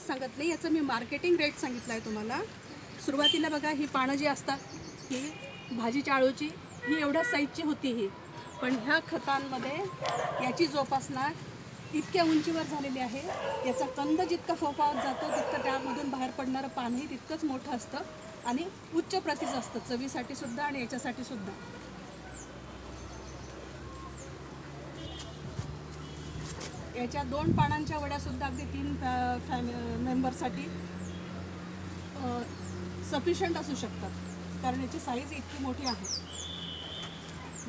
सांगितलं याचं मी marketing rate सांगितलं आहे तुम्हाला. सुरुवातीला बघा ही पानं जी असतात ही भाजीच्या आळूची ही एवढ्या साईजची होती ही. पण ह्या खतांमध्ये याची जोपासना इतक्या उंचीवर झालेली आहे. याचा कंद जितका फोफावत जातो तितकं त्यामधून बाहेर पडणारं पानही तितकंच मोठं असतं आणि उच्च प्रतीचं असतं चवीसाठी सुद्धा आणि याच्यासाठी सुद्धा. याच्या दोन पानांच्या वड्या सुद्धा अगदी तीन फॅ फॅमि मेंबरसाठी सफिशंट असू शकतात. कारण याची साईज इतकी मोठी आहे.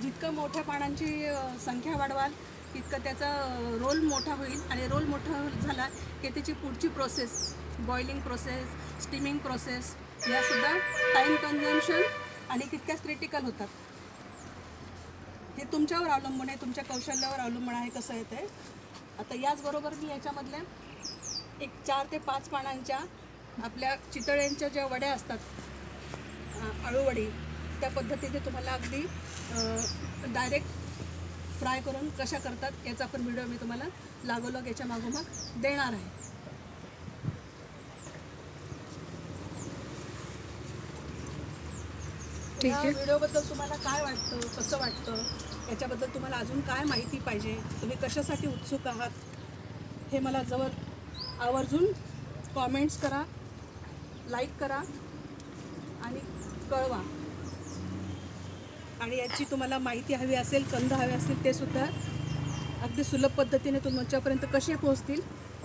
जितकं मोठ्या पानांची संख्या वाढवाल तितकं त्याचा रोल मोठा होईल. आणि रोल मोठा झाला की त्याची पुढची process boiling process steaming process यासुद्धा time consumption आणि तितक्याच क्रिटिकल होतात. हे तुमच्यावर अवलंबून आहे तुमच्या कौशल्यावर अवलंबून आहे कसं येतं आहे आता याचबरोबर मी याच्यामधल्या एक चार ते पाच पानांच्या आपल्या चितळ्यांच्या ज्या वड्या असतात आळूवडी त्या पद्धतीने तुम्हाला अगदी डायरेक्ट फ्राय करून कशा करतात याचा पण व्हिडिओ मी तुम्हाला लागोलाग याच्या मागोमाग देणार आहे. ठीक आहे. व्हिडिओबद्दल तुम्हाला काय वाटतं कसं वाटतं? याच्याबद्दल तुम्हाला अजून काय माहिती पाहिजे? तुम्ही कशासाठी उत्सुक आहात? हे मला जवळ आवर्जून कॉमेंट्स करा लाईक करा आणि कळवा. आणि याची तुम्हाला माहिती हवी असेल कंद हवे असतील ते सुद्धा अगदी सुलभ पद्धतीने तुमच्यापर्यंत कसे पोहोचतील